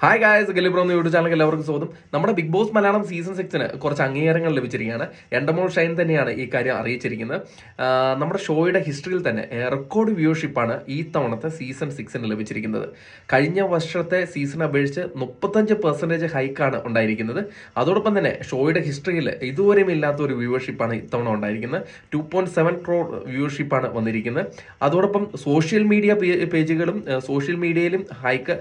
Hi guys ഗലിബ്രോ എന്ന YouTube ചാനലിൽ എല്ലാവർക്കും സ്വാഗതം. നമ്മുടെ ബിഗ് ബോസ് മലയാളം സീസൺ സിക്സിന് കുറച്ച് അംഗീകാരങ്ങൾ ലഭിച്ചിരിക്കുകയാണ്. എൻഡമോൾ ഷൈൻ തന്നെയാണ് ഈ കാര്യം അറിയിച്ചിരിക്കുന്നത്. നമ്മുടെ ഷോയുടെ ഹിസ്റ്ററിയിൽ തന്നെ റെക്കോർഡ് വ്യൂഷിപ്പാണ് ഈ തവണത്തെ സീസൺ സിക്സിന് ലഭിച്ചിരിക്കുന്നത്. കഴിഞ്ഞ വർഷത്തെ സീസൺ അപേക്ഷിച്ച് മുപ്പത്തഞ്ച് പെർസെന്റേജ് ഹൈക്കാണ് ഉണ്ടായിരിക്കുന്നത്. അതോടൊപ്പം തന്നെ ഷോയുടെ ഹിസ്റ്ററിയിൽ ഇതുവരെയും ഇല്ലാത്ത ഒരു വ്യൂവർഷിപ്പാണ് ഇത്തവണ ഉണ്ടായിരിക്കുന്നത്. ടു പോയിന്റ് സെവൻ ക്രോർ വ്യൂവർഷിപ്പാണ് വന്നിരിക്കുന്നത്. അതോടൊപ്പം സോഷ്യൽ മീഡിയ പേജുകളും സോഷ്യൽ മീഡിയയിലും ഹൈക്ക്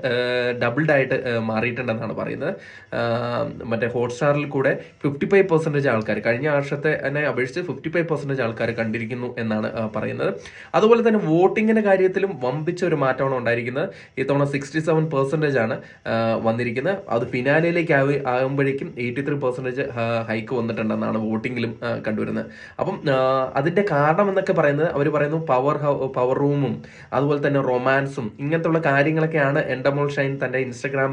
ഡബിൾഡ് ആയിട്ട് ഏഹ്, മാറിയിട്ടുണ്ടെന്നാണ് പറയുന്നത്. മറ്റേ ഹോട്ട്സ്റ്റാറിൽ കൂടെ ഫിഫ്റ്റി ഫൈവ് പെർസെന്റേജ് ആൾക്കാർ കഴിഞ്ഞ വർഷത്തെ തന്നെ അപേക്ഷിച്ച് ഫിഫ്റ്റി ഫൈവ് പെർസെന്റേജ് ആൾക്കാർ കണ്ടിരിക്കുന്നു എന്നാണ് പറയുന്നത്. അതുപോലെ തന്നെ വോട്ടിങ്ങിന്റെ കാര്യത്തിലും വമ്പിച്ച ഒരു മാറ്റമാണ് ഉണ്ടായിരിക്കുന്നത്. ഇത്തവണ സിക്സ്റ്റി സെവൻ പെർസെന്റേജ് ആണ് വന്നിരിക്കുന്നത്. അത് ഫിനാലയിലേക്ക് ആവി- ആകുമ്പോഴേക്കും എയ്റ്റി ത്രീ പെർസെന്റേജ് ഹൈക്ക് വന്നിട്ടുണ്ടെന്നാണ് വോട്ടിങ്ങിലും കണ്ടുവരുന്നത്. അപ്പം അതിന്റെ കാരണം എന്നൊക്കെ പറയുന്നത് അവർ പറയുന്നു പവർ പവർ റൂമും അതുപോലെ തന്നെ റൊമാൻസും ഇങ്ങനത്തെ കാര്യങ്ങളൊക്കെയാണ് എൻഡമോൾ ഷൈൻ തന്റെ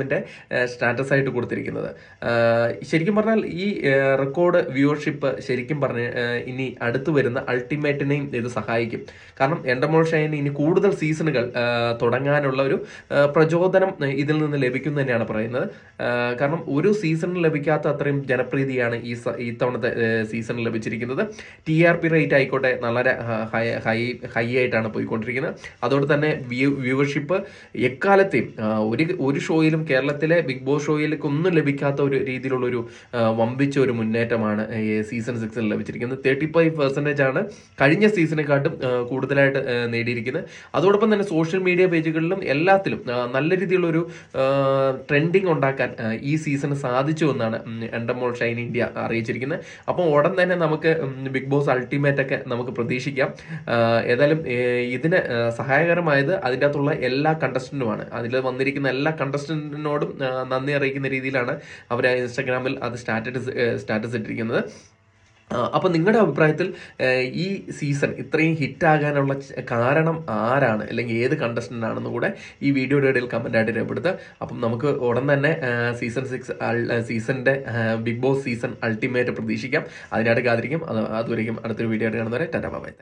ഇൻസ്റ്റഗ്രാമിന്റെ സ്റ്റാറ്റസ് ആയിട്ട് കൊടുത്തിരിക്കുന്നത്. ശരിക്കും പറഞ്ഞാൽ ഈ റെക്കോർഡ് വ്യൂവർഷിപ്പ് ശരിക്കും പറഞ്ഞ് ഇനി അടുത്ത് വരുന്ന അൾട്ടിമേറ്റിനെയും ഇത് സഹായിക്കും. കാരണം എൻഡമോൾ ഷൈന് ഇനി കൂടുതൽ സീസണുകൾ തുടങ്ങാനുള്ള ഒരു പ്രചോദനം ഇതിൽ നിന്ന് ലഭിക്കുന്നു തന്നെയാണ് പറയുന്നത്. കാരണം ഒരു സീസണിൽ ലഭിക്കാത്ത അത്രയും ജനപ്രീതിയാണ് ഈ ഇത്തവണത്തെ സീസണിൽ ലഭിച്ചിരിക്കുന്നത്. ടി ആർ പി റേറ്റ് ആയിക്കോട്ടെ വളരെ ഹൈ ഹൈ ഹൈ ആയിട്ടാണ് പോയിക്കൊണ്ടിരിക്കുന്നത്. അതുകൊണ്ട് തന്നെ വ്യൂ വ്യൂവർഷിപ്പ് എക്കാലത്തെയും ഒരു ഒരു ഷോയിലും കേരളത്തിലെ ബിഗ് ബോസ് ഷോയിലേക്ക് ഒന്നും ലഭിക്കാത്ത ഒരു രീതിയിലുള്ള ഒരു വമ്പിച്ച ഒരു മുന്നേറ്റമാണ് സീസൺ സിക്സിൽ ലഭിച്ചിരിക്കുന്നത്. തേർട്ടി ഫൈവ് പെർസെന്റേജ് ആണ് കഴിഞ്ഞ സീസണെക്കാട്ടും കൂടുതലായിട്ട് നേടിയിരിക്കുന്നത്. അതോടൊപ്പം തന്നെ സോഷ്യൽ മീഡിയ പേജുകളിലും എല്ലാത്തിലും നല്ല രീതിയിലുള്ളൊരു ട്രെൻഡിങ് ഉണ്ടാക്കാൻ ഈ സീസണ് സാധിച്ചു എന്നാണ് എൻഡമോൾ ഷൈൻ ഇന്ത്യ അറിയിച്ചിരിക്കുന്നത്. അപ്പോൾ ഉടൻ തന്നെ നമുക്ക് ബിഗ് ബോസ് അൾട്ടിമേറ്റ് ഒക്കെ നമുക്ക് പ്രതീക്ഷിക്കാം. ഏതായാലും ഇതിന് സഹായകരമായത് അതിന്റെ അകത്തുള്ള എല്ലാ കണ്ടസ്റ്റന്റുമാണ് അതിൽ വന്നിരിക്കുന്ന എല്ലാ കണ്ടസ്റ്റന്റിനോടും ആ, നന്ദി അറിയിക്കുന്ന രീതിയിലാണ് അവർ ഇൻസ്റ്റാഗ്രാമിൽ അത് സ്റ്റാറ്റസ് സ്റ്റാറ്റസ് ഇട്ടിരിക്കുന്നത്. അപ്പോൾ നിങ്ങളുടെ അഭിപ്രായത്തിൽ ഈ സീസൺ ഇത്രയും ഹിറ്റാകാനുള്ള കാരണം ആരാണ്? അല്ലെങ്കിൽ ഏത് കണ്ടസ്റ്റന്റ് ആണെന്ന് കൂടെ ഈ വീഡിയോയുടെ ഇടയിൽ കമന്റായിട്ട് രേഖപ്പെടുത്തുക. അപ്പം നമുക്ക് ഉടൻ തന്നെ സീസൺ സിക്സ് സീസണിന്റെ ബിഗ് ബോസ് സീസൺ അൾട്ടിമേറ്റ് പ്രതീക്ഷിക്കാം. അതിനായിട്ട് കാത്തിരിക്കും. അത് അതുവരെയും അടുത്തൊരു വീഡിയോ ആയിട്ട് കാണുന്നവരെ ടാറ്റാ ബൈ.